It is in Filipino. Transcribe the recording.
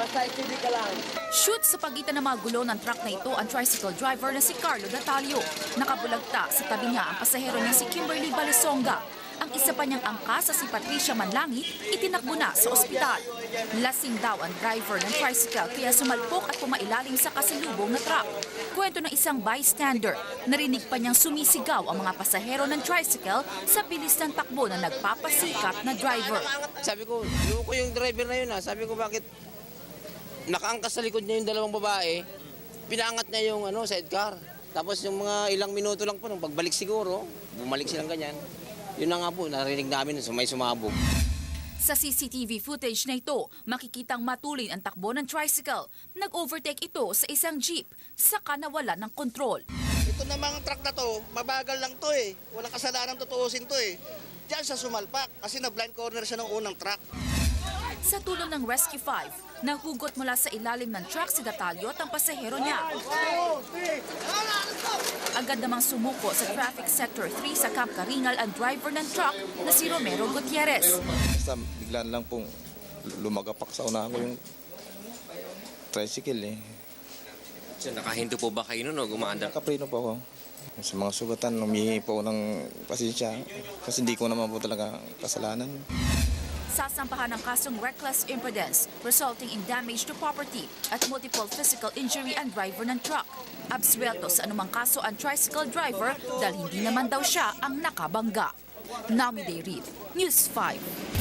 Pasay City ka. Shoot sa pagitan ng mga gulo ng truck na ito ang tricycle driver na si Carlo Natalio. Nakabulagta sa tabi niya ang pasahero niya si Kimberly Balisonga. Ang isa pa niyang angkas sa si Patricia Manlangit, itinakbo na sa ospital. Lasing daw ang driver ng tricycle kaya sumalpok at pumailalim sa kasalubong na truck. Kwento ng isang bystander, narinig pa niyang sumisigaw ang mga pasahero ng tricycle sa bilis ng takbo na nagpapasikap na driver. Sabi ko, yung driver na yun ha. Sabi ko bakit nakaangkas sa likod niya yung dalawang babae, pinaangat niya yung ano, sidecar. Tapos yung mga ilang minuto lang po, nung pagbalik siguro, bumalik silang ganyan. Yun na nga po, narinig namin, may sumabog. Sa CCTV footage na ito, makikitang matulin ang takbo ng tricycle. Nag-overtake ito sa isang jeep, saka nawala ng kontrol. Ito namang truck na to, mabagal lang to eh. Walang kasalanan tutuusin to eh. Diyan sa sumalpak kasi na blind corner siya ng unang truck. Sa tulong ng Rescue 5, nahugot mula sa ilalim ng truck si Datalio at ang pasahero niya. Agad namang sumuko sa Traffic Sector 3 sa Camp Karingal ang driver ng truck na si Romero Gutierrez. Basta biglaan lang pong lumagapak sa unahan ko yung tricycle eh. So, nakahinto po ba kayo nun o gumaandar? Nakapreno po ako. Sa mga sugatan, humihingi po ako ng pasensya kasi hindi ko naman po talaga kasalanan. Sasampahan ng kasong reckless imprudence resulting in damage to property at multiple physical injury ang driver ng truck. Absuelto sa anumang kaso ang tricycle driver dahil hindi naman daw siya ang nakabangga. Nami Day Reid, News 5.